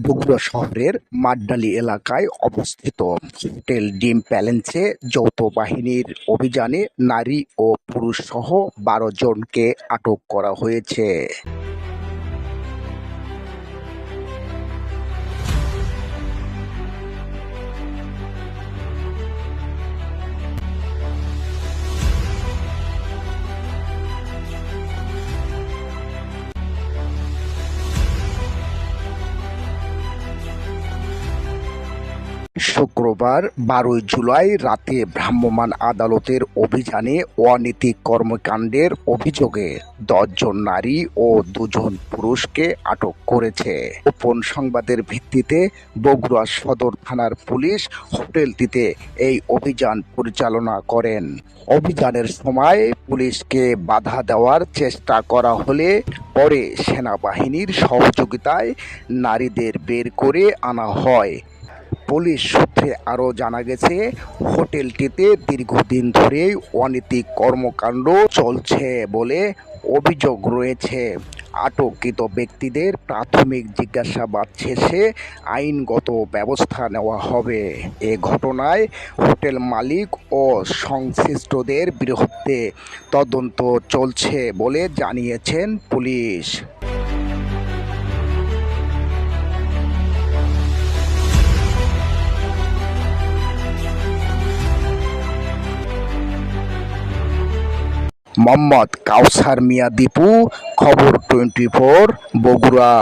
বগুড়া শহরের মাড্ডালি এলাকায় অবস্থিত হোটেল ডিম প্যালেন্সে যৌথ বাহিনীর অভিযানে নারী ও পুরুষ সহ বারো জনকে আটক করা হয়েছে। শুক্রবার বারোই জুলাই রাতে ভ্রাম্যমাণ আদালতের অভিযানে অনৈতিক কর্মকাণ্ডের অভিযোগে দশজন নারী ও দুজন পুরুষকে আটক করেছে। গোপন সংবাদের ভিত্তিতে বগুড়া সদর থানার পুলিশ হোটেলটিতে এই অভিযান পরিচালনা করেন। অভিযানের সময় পুলিশকে বাধা দেওয়ার চেষ্টা করা হলে পরে সেনাবাহিনীর সহযোগিতায় নারীদের বের করে আনা হয়। পুলিশ সূত্রে আরও জানা গেছে, হোটেলটিতে দীর্ঘদিন ধরেই অনৈতিক কর্মকাণ্ড চলছে বলে অভিযোগ রয়েছে। আটককৃত ব্যক্তিদের প্রাথমিক জিজ্ঞাসাবাদ শেষে আইনগত ব্যবস্থা নেওয়া হবে। এ ঘটনায় হোটেল মালিক ও সংশ্লিষ্টদের বিরুদ্ধে তদন্ত চলছে বলে জানিয়েছেন পুলিশ। মোহাম্মদ কাউসার মিয়া দীপু খবর টোয়েন্টি বগুড়া।